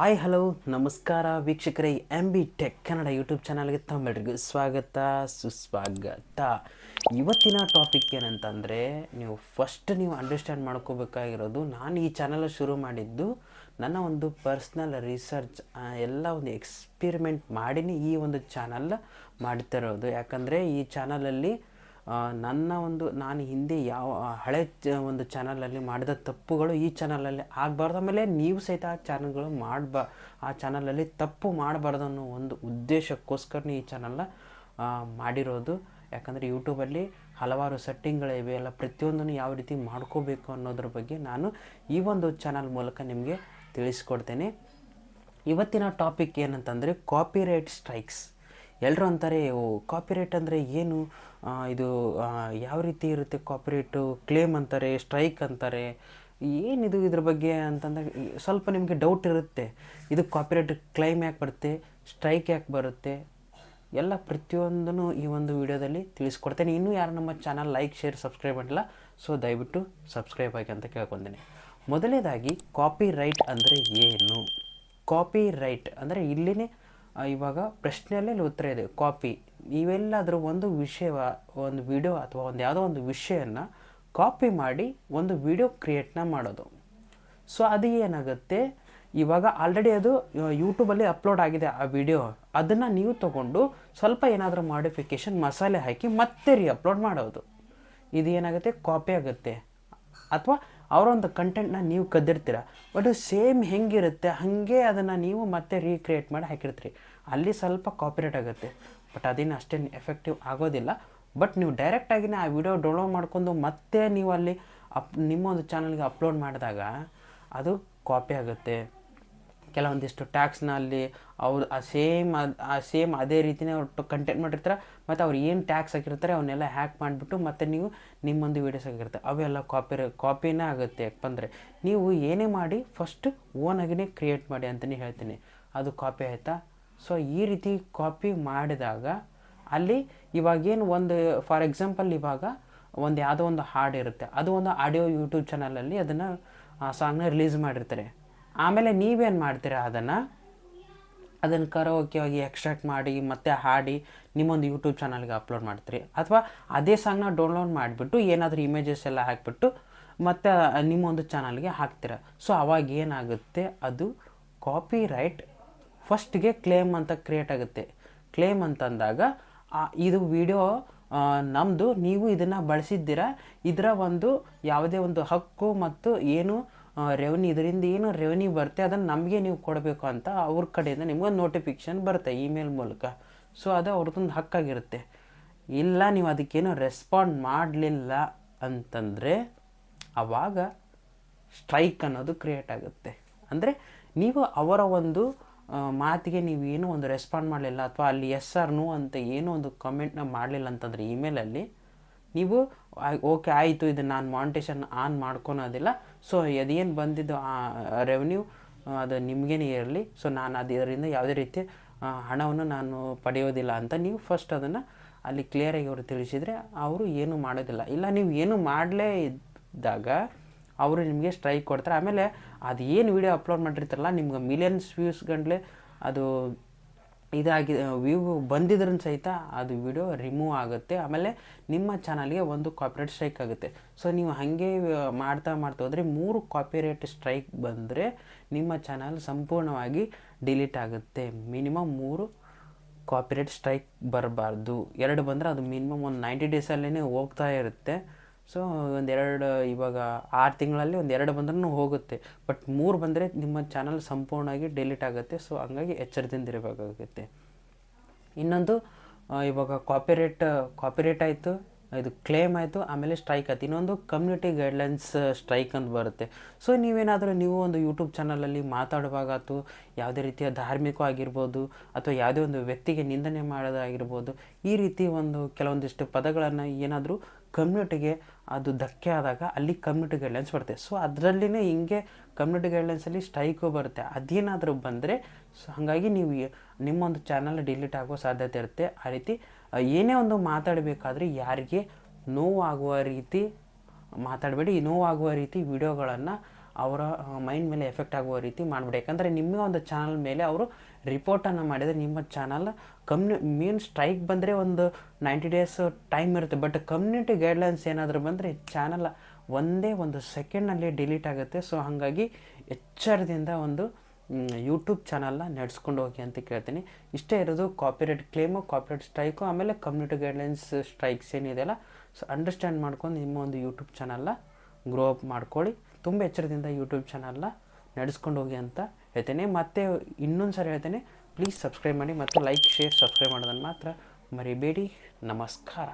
Hi hello ನಮಸ್ಕಾರ ವೀಕ್ಷಕರೇ M B tech Kannada YouTube ಚಾನಲ್ಗೆ ತಮ್ಮೆಲ್ರಿಗೂ ಸ್ವಾಗತ, ಸುಸ್ವಾಗತ. ಇವತ್ತಿನ ಟಾಪಿಕ್ ಏನಂತಂದರೆ, ನೀವು ಫಸ್ಟ್ ನೀವು ಅಂಡರ್ಸ್ಟ್ಯಾಂಡ್ ಮಾಡ್ಕೋಬೇಕಾಗಿರೋದು, ನಾನು ಈ ಚಾನಲ್ ಶುರು ಮಾಡಿದ್ದು ನನ್ನ ಒಂದು ಪರ್ಸ್ನಲ್ ರಿಸರ್ಚ್ ಎಲ್ಲ ಒಂದು ಎಕ್ಸ್ಪಿರಿಮೆಂಟ್ ಮಾಡಿನೇ ಈ ಒಂದು ಚಾನಲ್ ಮಾಡ್ತಿರೋದು. ಯಾಕಂದರೆ ಈ ಚಾನಲಲ್ಲಿ ನನ್ನ ಒಂದು ನಾನು ಹಿಂದೆ ಯಾವ ಹಳೆ ಒಂದು ಚಾನಲಲ್ಲಿ ಮಾಡಿದ ತಪ್ಪುಗಳು ಈ ಚಾನಲಲ್ಲಿ ಆಗಬಾರ್ದು. ಆಮೇಲೆ ನೀವು ಸಹಿತ ಆ ಚಾನಲ್ಗಳು ಮಾಡಬಾ, ಆ ಚಾನಲಲ್ಲಿ ತಪ್ಪು ಮಾಡಬಾರ್ದು ಅನ್ನೋ ಒಂದು ಉದ್ದೇಶಕ್ಕೋಸ್ಕರನೇ ಈ ಚಾನಲ್ನ ಮಾಡಿರೋದು. ಯಾಕಂದರೆ ಯೂಟ್ಯೂಬಲ್ಲಿ ಹಲವಾರು ಸೆಟ್ಟಿಂಗ್ಗಳಿವೆ ಎಲ್ಲ ಪ್ರತಿಯೊಂದನ್ನು ಯಾವ ರೀತಿ ಮಾಡ್ಕೋಬೇಕು ಅನ್ನೋದ್ರ ಬಗ್ಗೆ ನಾನು ಈ ಒಂದು ಚಾನಲ್ ಮೂಲಕ ನಿಮಗೆ ತಿಳಿಸ್ಕೊಡ್ತೇನೆ. ಇವತ್ತಿನ ಟಾಪಿಕ್ ಏನಂತಂದರೆ ಕಾಪಿರೈಟ್ ಸ್ಟ್ರೈಕ್ಸ್ ಎಲ್ಲರೂ ಅಂತಾರೆ ಕಾಪಿರೈಟ್ ಅಂದರೆ ಏನು? ಇದು ಯಾವ ರೀತಿ ಇರುತ್ತೆ ಕಾಪ್ರೇಟು ಕ್ಲೇಮ್ ಅಂತಾರೆ ಸ್ಟ್ರೈಕ್ ಅಂತಾರೆ? ಏನಿದು ಇದ್ರ ಬಗ್ಗೆ ಅಂತಂದಾಗ ಸ್ವಲ್ಪ ನಿಮಗೆ ಡೌಟ್ ಇರುತ್ತೆ. ಇದು ಕಾಪಿರೇಟ್ ಕ್ಲೈಮ್ ಯಾಕೆ ಬರುತ್ತೆ ಸ್ಟ್ರೈಕ್ ಯಾಕೆ ಬರುತ್ತೆ? ಎಲ್ಲ ಪ್ರತಿಯೊಂದನ್ನು ಈ ಒಂದು ವಿಡಿಯೋದಲ್ಲಿ ತಿಳಿಸ್ಕೊಡ್ತೇನೆ. ಇನ್ನೂ ಯಾರು ನಮ್ಮ ಚಾನಲ್ ಲೈಕ್ ಶೇರ್ ಸಬ್ಸ್ಕ್ರೈಬ್ ಮಾಡಿಲ್ಲ ಸೊ ದಯವಿಟ್ಟು ಸಬ್ಸ್ಕ್ರೈಬ್ ಆಗಿ ಅಂತ ಕೇಳ್ಕೊತೀನಿ. ಮೊದಲನೇದಾಗಿ ಕಾಪಿ ರೈಟ್ ಅಂದರೆ ಏನು? ಕಾಪಿ ರೈಟ್ ಅಂದರೆ ಇಲ್ಲಿನೇ ಇವಾಗ ಪ್ರಶ್ನೆಯಲ್ಲೇ ಉತ್ತರ ಇದೆ. ಕಾಪಿ ನೀವೆಲ್ಲಾದರೂ ಒಂದು ವಿಷಯ ಒಂದು ವಿಡಿಯೋ ಅಥವಾ ಒಂದು ಯಾವುದೋ ಒಂದು ವಿಷಯನ ಕಾಪಿ ಮಾಡಿ ಒಂದು ವಿಡಿಯೋ ಕ್ರಿಯೇಟ್ನ ಮಾಡೋದು. ಸೊ ಅದು ಏನಾಗುತ್ತೆ? ಇವಾಗ ಆಲ್ರೆಡಿ ಅದು ಯೂಟ್ಯೂಬಲ್ಲಿ ಅಪ್ಲೋಡ್ ಆಗಿದೆ ಆ ವಿಡಿಯೋ. ಅದನ್ನು ನೀವು ತಗೊಂಡು ಸ್ವಲ್ಪ ಏನಾದರೂ ಮಾಡಿಫಿಕೇಶನ್ ಮಸಾಲೆ ಹಾಕಿ ಮತ್ತೆ ರೀ ಅಪ್ಲೋಡ್ ಮಾಡೋದು. ಇದು ಏನಾಗುತ್ತೆ? ಕಾಪಿ ಆಗುತ್ತೆ. ಅಥವಾ ಅವರೊಂದು ಕಂಟೆಂಟ್ನ ನೀವು ಕದ್ದಿರ್ತೀರ. ಬಟ್ ಸೇಮ್ ಹೆಂಗಿರುತ್ತೆ, ಹಾಗೆ ಅದನ್ನು ನೀವು ಮತ್ತೆ ರೀಕ್ರಿಯೇಟ್ ಮಾಡಿ ಹಾಕಿರ್ತೀರಿ. ಅಲ್ಲಿ ಸ್ವಲ್ಪ ಕಾಪಿರೇಟ್ ಆಗುತ್ತೆ. ಬಟ್ ಅದೇನು ಅಷ್ಟೇನು ಎಫೆಕ್ಟಿವ್ ಆಗೋದಿಲ್ಲ. ಬಟ್ ನೀವು ಡೈರೆಕ್ಟಾಗಿನೇ ಆ ವಿಡಿಯೋ ಡೌನ್ಲೋಡ್ ಮಾಡ್ಕೊಂಡು ಮತ್ತೆ ನೀವು ಅಲ್ಲಿ ಅಪ್ ನಿಮ್ಮ ಒಂದು ಚಾನಲ್ಗೆ ಅಪ್ಲೋಡ್ ಮಾಡಿದಾಗ ಅದು ಕಾಪಿ ಆಗುತ್ತೆ. ಕೆಲವೊಂದಿಷ್ಟು ಟ್ಯಾಕ್ಸ್ನ ಅಲ್ಲಿ ಅವ್ರು ಆ ಸೇಮ್ ಆ ಸೇಮ್ ಅದೇ ರೀತಿನೇ ಅವ್ರು ಕಂಟೆಂಟ್ ಮಾಡಿರ್ತಾರೆ. ಮತ್ತು ಅವ್ರು ಏನು ಟ್ಯಾಕ್ಸ್ ಹಾಕಿರ್ತಾರೆ ಅವನ್ನೆಲ್ಲ ಹ್ಯಾಕ್ ಮಾಡಿಬಿಟ್ಟು ಮತ್ತು ನೀವು ನಿಮ್ಮೊಂದು ವೀಡಿಯೋಸ್ ಹಾಕಿರ್ತಾರೆ. ಅವೆಲ್ಲ ಕಾಪಿ ಕಾಪಿನೇ ಆಗುತ್ತೆ. ಯಾಕಂದರೆ ನೀವು ಏನೇ ಮಾಡಿ ಫಸ್ಟ್ ಓನಾಗಿನೇ ಕ್ರಿಯೇಟ್ ಮಾಡಿ ಅಂತಲೇ ಹೇಳ್ತೀನಿ. ಅದು ಕಾಪಿ ಆಯಿತಾ? ಸೊ ಈ ರೀತಿ ಕಾಪಿ ಮಾಡಿದಾಗ ಅಲ್ಲಿ ಇವಾಗೇನು ಒಂದು ಫಾರ್ ಎಕ್ಸಾಂಪಲ್ ಇವಾಗ ಒಂದು ಯಾವುದೋ ಒಂದು ಹಾಡು ಇರುತ್ತೆ. ಅದು ಒಂದು ಆಡಿಯೋ ಯೂಟ್ಯೂಬ್ ಚಾನಲಲ್ಲಿ ಅದನ್ನು, ಆ ಸಾಂಗ್ನ ರಿಲೀಸ್ ಮಾಡಿರ್ತಾರೆ. ಆಮೇಲೆ ನೀವೇನು ಮಾಡ್ತೀರಾ ಅದನ್ನು? ಅದನ್ನು ಕರೋಕ್ಯವಾಗಿ ಎಕ್ಸ್ಟ್ರಾಕ್ಟ್ ಮಾಡಿ, ಮತ್ತೆ ಹಾಡಿ, ನಿಮ್ಮೊಂದು ಯೂಟ್ಯೂಬ್ ಚಾನಲ್ಗೆ ಅಪ್ಲೋಡ್ ಮಾಡ್ತೀರಿ. ಅಥವಾ ಅದೇ ಸಾಂಗ್ನ ಡೌನ್ಲೋಡ್ ಮಾಡಿಬಿಟ್ಟು ಏನಾದರೂ ಇಮೇಜಸ್ ಎಲ್ಲ ಹಾಕಿಬಿಟ್ಟು ಮತ್ತು ನಿಮ್ಮೊಂದು ಚಾನಲ್ಗೆ ಹಾಕ್ತೀರ. ಸೊ ಅವಾಗ ಏನಾಗುತ್ತೆ? ಅದು ಕಾಪಿ ರೈಟ್ ಫಸ್ಟ್ಗೆ ಕ್ಲೇಮ್ ಅಂತ ಕ್ರಿಯೇಟ್ ಆಗುತ್ತೆ. ಕ್ಲೇಮ್ ಅಂತಂದಾಗ ಇದು ವಿಡಿಯೋ ನಮ್ಮದು ನೀವು ಇದನ್ನು ಬಳಸಿದ್ದೀರಾ? ಇದರ ಒಂದು ಯಾವುದೇ ಒಂದು ಹಕ್ಕು ಮತ್ತು ಏನು ರೆವೆನ್ಯೂ ಇದರಿಂದ ಏನು ರೆವೆನ್ಯೂ ಬರುತ್ತೆ, ಅದನ್ನು ನಮಗೆ ನೀವು ಕೊಡಬೇಕು ಅಂತ ಅವ್ರ ಕಡೆಯಿಂದ ನಿಮ್ಗೊಂದು ನೋಟಿಫಿಕೇಶನ್ ಬರುತ್ತೆ ಇಮೇಲ್ ಮೂಲಕ. ಸೊ ಅದು ಅವ್ರದ್ದೊಂದು ಹಕ್ಕಾಗಿರುತ್ತೆ ಇಲ್ಲ, ನೀವು ಅದಕ್ಕೇನು ರೆಸ್ಪಾಂಡ್ ಮಾಡಲಿಲ್ಲ ಅಂತಂದರೆ ಆವಾಗ ಸ್ಟ್ರೈಕ್ ಅನ್ನೋದು ಕ್ರಿಯೇಟ್ ಆಗುತ್ತೆ. ಅಂದರೆ, ನೀವು ಅವರ ಒಂದು ಮಾತಿಗೆ ನೀವು ಏನೂ ಒಂದು ರೆಸ್ಪಾಂಡ್ ಮಾಡಲಿಲ್ಲ ಅಥವಾ ಅಲ್ಲಿ ಎಸ್ ಆರ್ ನೋ ಅಂತ ಏನೋ ಒಂದು ಕಮೆಂಟ್ನ ಮಾಡಲಿಲ್ಲ ಅಂತಂದರೆ ಇಮೇಲಲ್ಲಿ ನೀವು ಓಕೆ ಆಯಿತು, ಇದು ನಾನು ಮಾನಿಟೇಷನ್ ಆನ್ ಮಾಡ್ಕೊಳೋದಿಲ್ಲ. ಸೊ ಅದೇನು ಬಂದಿದ್ದು, ಆ ರೆವೆನ್ಯೂ ಅದು ನಿಮಗೇನೆ ಇರಲಿ. ಸೊ ನಾನು ಅದರಿಂದ ಯಾವುದೇ ರೀತಿ ಹಣವನ್ನು ನಾನು ಪಡೆಯೋದಿಲ್ಲ ಅಂತ ನೀವು ಫಸ್ಟ್ ಅದನ್ನು ಅಲ್ಲಿ ಕ್ಲಿಯರಾಗಿ ಅವರು ತಿಳಿಸಿದರೆ, ಅವರು ಏನೂ ಮಾಡೋದಿಲ್ಲ. ಇಲ್ಲ, ನೀವು ಏನು ಮಾಡಲೇ ಇದ್ದಾಗ ಅವರು ನಿಮಗೆ ಸ್ಟ್ರೈಕ್ ಕೊಡ್ತಾರೆ. ಆಮೇಲೆ ಅದು ಏನು ವಿಡಿಯೋ ಅಪ್ಲೋಡ್ ಮಾಡಿರ್ತಾರಲ್ಲ, ನಿಮ್ಗೆ ಮಿಲಿಯನ್ಸ್ ವ್ಯೂಸ್ ಗಂಟ್ಲೆ ಅದು ಇದಾಗಿ ವ್ಯೂ ಬಂದಿದ್ರೂ ಸಹಿತ ಅದು ವಿಡಿಯೋ ರಿಮೂವ್ ಆಗುತ್ತೆ. ಆಮೇಲೆ ನಿಮ್ಮ ಚಾನಲ್ಗೆ ಒಂದು ಕಾಪಿರೇಟ್ ಸ್ಟ್ರೈಕ್ ಆಗುತ್ತೆ. ಸೊ ನೀವು ಹಾಗೆ ಮಾಡ್ತಾ ಮಾಡ್ತಾ ಹೋದರೆ ಮೂರು ಕಾಪಿರೇಟ್ ಸ್ಟ್ರೈಕ್ ಬಂದರೆ ನಿಮ್ಮ ಚಾನಲ್ ಸಂಪೂರ್ಣವಾಗಿ ಡಿಲೀಟ್ ಆಗುತ್ತೆ. ಮಿನಿಮಮ್ ಮೂರು ಕಾಪಿರೇಟ್ ಸ್ಟ್ರೈಕ್ ಬರಬಾರ್ದು. ಎರಡು ಬಂದರೆ ಅದು ಮಿನಿಮಮ್ ಒಂದು ನೈಂಟಿ ಡೇಸಲ್ಲೇ ಹೋಗ್ತಾ ಇರುತ್ತೆ. ಸೊ ಒಂದೆರಡು ಇವಾಗ ಆರು ತಿಂಗಳಲ್ಲಿ ಒಂದು ಎರಡು ಬಂದ್ರೂ ಹೋಗುತ್ತೆ. ಬಟ್ ಮೂರು ಬಂದರೆ ನಿಮ್ಮ ಚಾನಲ್ ಸಂಪೂರ್ಣವಾಗಿ ಡಿಲೀಟ್ ಆಗುತ್ತೆ. ಸೊ ಹಂಗಾಗಿ ಎಚ್ಚರದಿಂದ ಇರಬೇಕಾಗುತ್ತೆ. ಇನ್ನೊಂದು ಇವಾಗ ಕಾಪಿರೇಟ್ ಕಾಪಿರೇಟ್ ಆಯಿತು, ಇದು ಕ್ಲೇಮ್ ಆಯಿತು, ಆಮೇಲೆ ಸ್ಟ್ರೈಕ್ ಆಯ್ತು. ಇನ್ನೊಂದು ಕಮ್ಯುನಿಟಿ ಗೈಡ್ಲೈನ್ಸ್ ಸ್ಟ್ರೈಕ್ ಅಂತ ಬರುತ್ತೆ. ಸೊ ನೀವೇನಾದರೂ ನೀವು ಒಂದು ಯೂಟ್ಯೂಬ್ ಚಾನಲಲ್ಲಿ ಮಾತಾಡುವಾಗಾತು ಯಾವುದೇ ರೀತಿಯ ಧಾರ್ಮಿಕ ಆಗಿರ್ಬೋದು, ಅಥವಾ ಯಾವುದೇ ಒಂದು ವ್ಯಕ್ತಿಗೆ ನಿಂದನೆ ಮಾಡೋದಾಗಿರ್ಬೋದು, ಈ ರೀತಿ ಒಂದು ಕೆಲವೊಂದಿಷ್ಟು ಪದಗಳನ್ನು ಏನಾದರೂ ಕಮ್ಯುನಿಟಿಗೆ ಅದು ಧಕ್ಕೆ ಆದಾಗ ಅಲ್ಲಿ ಕಮ್ಯುನಿಟಿ ಗೈಡ್ಲೈನ್ಸ್ ಬರುತ್ತೆ. ಸೊ ಅದರಲ್ಲಿನೇ ಹಿಂಗೆ ಕಮ್ಯುನಿಟಿ ಗೈಡ್ಲೈನ್ಸಲ್ಲಿ ಸ್ಟ್ರೈಕು ಬರುತ್ತೆ. ಅದೇನಾದರೂ ಬಂದರೆ, ಸೊ, ಹಾಗಾಗಿ ನೀವು ನಿಮ್ಮೊಂದು ಚಾನಲ್ ಡಿಲೀಟ್ ಆಗೋ ಸಾಧ್ಯತೆ ಇರುತ್ತೆ. ಆ ರೀತಿ ಏನೇ ಒಂದು ಮಾತಾಡಬೇಕಾದ್ರೆ ಯಾರಿಗೆ ನೋವಾಗುವ ರೀತಿ, ಮಾತಾಡಬೇಡಿ, ನೋವಾಗುವ ರೀತಿ ವಿಡಿಯೋಗಳನ್ನು ಅವರ ಮೈಂಡ್ ಮೇಲೆ ಎಫೆಕ್ಟ್ ಆಗುವ ರೀತಿ ಮಾಡಿಬಿಡಿ. ಯಾಕಂದರೆ ನಿಮ್ಮ ಒಂದು ಚಾನಲ್ ಮೇಲೆ ಅವರು ರಿಪೋರ್ಟನ್ನು ಮಾಡಿದರೆ ನಿಮ್ಮ ಚಾನಲ್ ಕಮ್ಯು ಮೇನ್ ಸ್ಟ್ರೈಕ್ ಬಂದರೆ ಒಂದು ನೈಂಟಿ ಡೇಸ್ ಟೈಮ್ ಇರುತ್ತೆ. ಬಟ್ ಕಮ್ಯುನಿಟಿ ಗೈಡ್ಲೈನ್ಸ್ ಏನಾದರೂ ಬಂದರೆ ಚಾನಲ್ ಒಂದೇ ಒಂದು ಸೆಕೆಂಡ್ನಲ್ಲಿ ಡಿಲೀಟ್ ಆಗುತ್ತೆ. ಸೊ ಹಾಗಾಗಿ ಎಚ್ಚರದಿಂದ ಒಂದು ಯೂಟ್ಯೂಬ್ ಚಾನಲ್ನ ನಡೆಸ್ಕೊಂಡು ಹೋಗಿ ಅಂತ ಕೇಳ್ತೀನಿ. ಇಷ್ಟೇ ಇರೋದು ಕಾಪಿರೇಟ್ ಕ್ಲೇಮು ಕಾಪಿರೇಟ್ ಸ್ಟ್ರೈಕು ಆಮೇಲೆ ಕಮ್ಯುನಿಟಿ ಗೈಡ್ಲೈನ್ಸ್ ಸ್ಟ್ರೈಕ್ಸ್ ಏನಿದೆಯಲ್ಲ ಸೊ ಅಂಡರ್ಸ್ಟ್ಯಾಂಡ್ ಮಾಡ್ಕೊಂಡು ನಿಮ್ಮ ಒಂದು ಯೂಟ್ಯೂಬ್ ಚಾನಲ್ನ ಗ್ರೋ ಅಪ್ ಮಾಡ್ಕೊಳ್ಳಿ. ತುಂಬ ಎಚ್ಚರದಿಂದ ಯೂಟ್ಯೂಬ್ ಚಾನಲ್ನ ನಡೆಸ್ಕೊಂಡು ಹೋಗಿ ಅಂತ ಹೇಳ್ತೇನೆ. ಮತ್ತು ಇನ್ನೊಂದು ಸಾರಿ ಹೇಳ್ತೇನೆ. ಪ್ಲೀಸ್ ಸಬ್ಸ್ಕ್ರೈಬ್ ಮಾಡಿ ಮತ್ತು ಲೈಕ್ ಶೇರ್ ಸಬ್ಸ್ಕ್ರೈಬ್ ಮಾಡೋದನ್ನು ಮಾತ್ರ ಮರಿಬೇಡಿ. ನಮಸ್ಕಾರ.